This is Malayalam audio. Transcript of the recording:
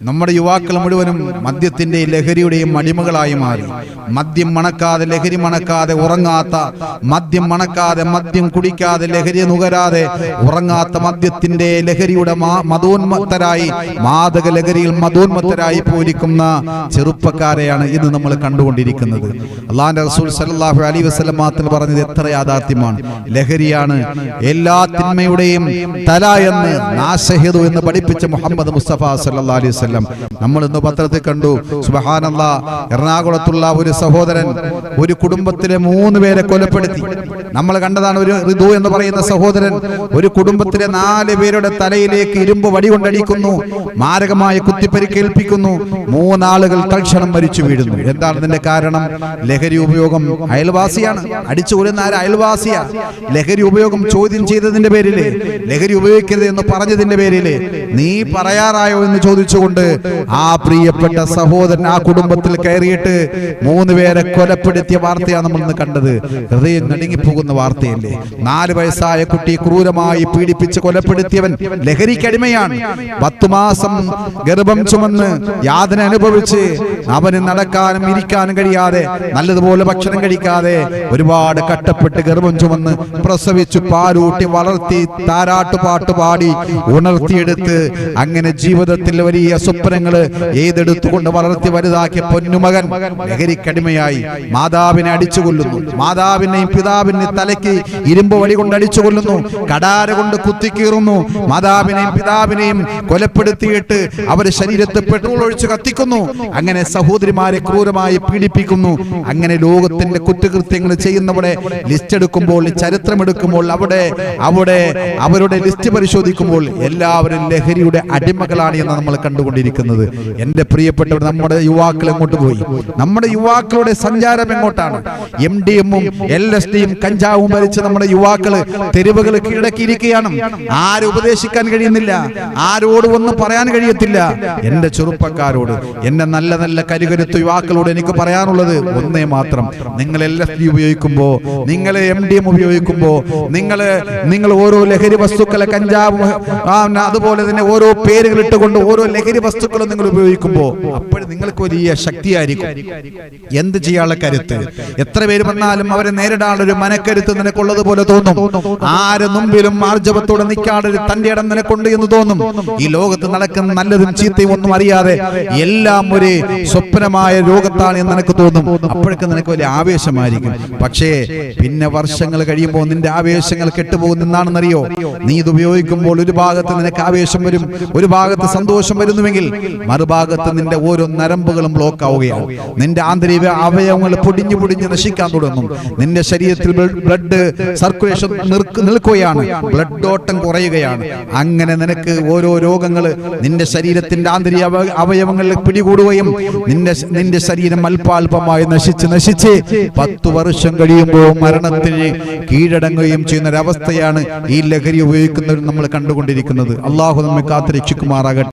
നമ്മുടെ യുവാക്കൾ മുഴുവനും മദ്യത്തിന്റെ ലഹരിയുടെയും അടിമകളായി മാറി. മദ്യം മണക്കാതെ ലഹരി മണക്കാതെ ഉറങ്ങാത്ത മദ്യം മണക്കാതെ മദ്യം കുടിക്കാതെ ലഹരി നുകരാതെ ഉറങ്ങാത്ത മദ്യത്തിന്റെ ലഹരിയുടെ മതോന്മത്തരായി മാതക ലഹരിയിൽ മതോന്മത്തരായി പോയിരിക്കുന്ന ചെറുപ്പക്കാരെയാണ് ഇന്ന് നമ്മൾ കണ്ടുകൊണ്ടിരിക്കുന്നത്. അള്ളാന്റെ റസൂൽ സലാഹു അലി വസ്ലമാത്തിൽ പറഞ്ഞത് എത്ര യാഥാർത്ഥ്യമാണ്. ലഹരിയാണ് എല്ലാ തിന്മയുടെയും തല എന്ന് നാശഹേതു എന്ന് പഠിപ്പിച്ച മുഹമ്മദ് മുസ്തഫ സല്ലാ അലൈഹി വസല്ലം നമ്മൾ ഇന്ന് പത്രത്തിൽ കണ്ടു സുബ്ഹാനല്ലാ എറണാകുളത്തുള്ള ഒരു സഹോദരൻ ഒരു കുടുംബത്തിലെ മൂന്ന് പേരെ കൊലപ്പെടുത്തി. നമ്മൾ കണ്ടതാണ് ഒരു ഋതു എന്ന് പറയുന്ന സഹോദരൻ ഒരു കുടുംബത്തിലെ നാല് പേരുടെ തലയിലേക്ക് ഇരുമ്പ് വടി കൊണ്ടടിക്കുന്നു മാരകമായ കുത്തിപ്പരിക്കേൽപ്പിക്കുന്നു മൂന്നാളുകൾ തൽക്ഷണം മരിച്ചു വീഴുന്നു. എന്താണ് ഇതിന്റെ കാരണം? ലഹരി ഉപയോഗം. അയൽവാസിയാണ്. അടിച്ചു കൊല്ലുന്ന ആര്? അയൽവാസിയാ. ലഹരി ഉപയോഗം ചോദ്യം ചെയ്തതിന്റെ പേരിൽ ലഹരി ഉപയോഗിക്കരുത് എന്ന് പറഞ്ഞതിന്റെ പേരിൽ നീ പറയാറായോ എന്ന് ചോദിച്ചുകൊണ്ട് ആ പ്രിയപ്പെട്ട സഹോദരൻ ആ കുടുംബത്തിൽ കയറിയിട്ട് മൂന്ന് പേരെ കൊലപ്പെടുത്തിയ വാർത്തയാണ് നമ്മൾ ഇന്ന് കണ്ടത്. ഹൃദയം നടുങ്ങിപ്പോകുന്ന വാർത്തയല്ലേ? നാല് വയസ്സായ കുട്ടി ക്രൂരമായി പീഡിപ്പിച്ച് കൊലപ്പെടുത്തിയവൻ ലഹരിക്കടിമയാണ് പത്തു മാസം ഗർഭം ചുമന്ന് യാതന അനുഭവിച്ച് അവന് നടക്കാനും ഇരിക്കാനും കഴിയാതെ നല്ലതുപോലെ ഭക്ഷണം കഴിക്കാതെ ഒരുപാട് കട്ടപ്പെട്ട് ഗർഭം ചുമന്ന് പ്രസവിച്ചു പാലൂട്ടി വളർത്തി താരാട്ടുപാട്ട് പാടി ഉണർത്തിയെടുത്ത് അങ്ങനെ ജീവിതത്തിൽ വലിയ സ്വപ്നങ്ങൾ ഏതെടുത്തുകൊണ്ട് വളർത്തി വലുതാക്കിയ പൊന്നുമകൻ ലഹരിക്കടിമയായി മാതാവിനെ അടിച്ചു കൊല്ലുന്നു മാതാവിനെയും പിതാവിനെയും തലയ്ക്ക് ഇരുമ്പ് വടി കൊണ്ട് അടിച്ചു കൊല്ലുന്നു കടാര കൊണ്ട് കുത്തിക്കീറുന്നു. മാതാവിനെയും പിതാവിനെയും കൊലപ്പെടുത്തിയിട്ട് അവരുടെ ശരീരത്ത് പെട്രോൾ ഒഴിച്ച് കത്തിക്കുന്നു. അങ്ങനെ സഹോദരിമാരെ ക്രൂരമായി പീഡിപ്പിക്കുന്നു. അങ്ങനെ ലോകത്തിന്റെ കുറ്റകൃത്യങ്ങൾ ചെയ്യുന്നവരെ ലിസ്റ്റ് എടുക്കുമ്പോൾ ചരിത്രം എടുക്കുമ്പോൾ അവിടെ അവിടെ അവരുടെ ലിസ്റ്റ് പരിശോധിക്കുമ്പോൾ എല്ലാവരും ലഹരിയുടെ അടിമകളാണ് എന്ന് നമ്മൾ കണ്ടുകൊണ്ടിരിക്കുന്നത്. എന്റെ പ്രിയപ്പെട്ടവർ നമ്മുടെ യുവാക്കൾ എങ്ങോട്ട് പോയി? നമ്മുടെ യുവാക്കളുടെ സഞ്ചാരം എങ്ങോട്ടാണ്? എം ഡി എമ്മും എൽ എസ് ഡിയും കഞ്ചാവും ഭരിച്ച് നമ്മുടെ യുവാക്കൾ തെരുവുകൾ കീഴടക്കിയിരിക്കുകയാണ്. ആരും ഉപദേശിക്കാൻ കഴിയുന്നില്ല? ആരോടും ഒന്നും പറയാൻ കഴിയത്തില്ല. എന്റെ ചെറുപ്പക്കാരോട് എന്റെ നല്ല നല്ല കരുകരുത്ത് യുവാക്കളോട് എനിക്ക് പറയാനുള്ളത് ഒന്നേ മാത്രം. നിങ്ങൾ എൽ എസ് ഡി ഉപയോഗിക്കുമ്പോ നിങ്ങൾ എം ഡി എം ഉപയോഗിക്കുമ്പോ നിങ്ങൾ നിങ്ങൾ ഓരോ ലഹരി വസ്തുക്കളെ കഞ്ചാവ് അതുപോലെ തന്നെ ഓരോ പേരുകൾ ഇട്ടുകൊണ്ട് ഓരോ ലഹരി വസ്തുക്കളും നിങ്ങൾ ഉപയോഗിക്കുമ്പോ അപ്പോഴും നിങ്ങൾക്ക് വലിയ ശക്തിയായിരിക്കും. എന്ത് ചെയ്യാനുള്ള കരുത്ത്? എത്ര പേര് വന്നാലും അവരെ നേരിടാനുള്ള ഒരു മനക്കരുത്ത് നിനക്കുള്ളത് പോലെ തോന്നും. ആര് മുമ്പിലും ആർജവത്തോടെ നിൽക്കാതെ തന്റെ ഇടം നിനക്കുണ്ട് എന്ന് തോന്നും. ഈ ലോകത്ത് നടക്കുന്ന നല്ലതും ചീത്തയും ഒന്നും അറിയാതെ എല്ലാം ഒരു സ്വപ്നമായ രോഗത്താണ് എന്ന് നിനക്ക് തോന്നും? അപ്പോഴൊക്കെ നിനക്ക് വലിയ ആവേശമായിരിക്കും. പക്ഷേ പിന്നെ വർഷങ്ങൾ കഴിയുമ്പോൾ നിന്റെ ആവേശങ്ങൾ കെട്ടുപോകും എന്നാണെന്നറിയോ? നീ ഇത് ഉപയോഗിക്കുമ്പോൾ ഒരു ഭാഗത്ത് നിനക്ക് ആവേശം വരും ഒരു ഭാഗത്ത് സന്തോഷം വരുന്നുവെങ്കിൽ മറുഭാഗത്ത് നിന്റെ ഓരോ നരമ്പുകളും ബ്ലോക്ക് ആവുകയാണ് നിന്റെ ആന്തരിക അവയവങ്ങൾ പൊടിഞ്ഞു പൊടിഞ്ഞ് നശിക്കാൻ തുടങ്ങും. നിന്റെ ശരീരത്തിൽ ബ്ലഡ് സർക്കുലേഷൻ നിൽക്കുകയാണ്. ബ്ലഡ് ഓട്ടം കുറയുകയാണ്. അങ്ങനെ നിനക്ക് ഓരോ രോഗങ്ങൾ നിന്റെ ശരീരത്തിന്റെ ആന്തരിക അവ- അവയവങ്ങളിൽ പിടികൂടുകയും നിന്റെ നിന്റെ ശരീരം അല്പാൽപമായി നശിച്ച് നശിച്ച് പത്തു വർഷം കഴിയുമ്പോൾ മരണത്തിന് കീഴടങ്ങുകയും ചെയ്യുന്ന ഒരവസ്ഥയാണ് ഈ ലഹരി ഉപയോഗിക്കുന്നവർ നമ്മൾ കണ്ടുകൊണ്ടിരിക്കുന്നത്. അള്ളാഹു നമ്മെ കാത്ത് രക്ഷിക്കുമാറാകട്ടെ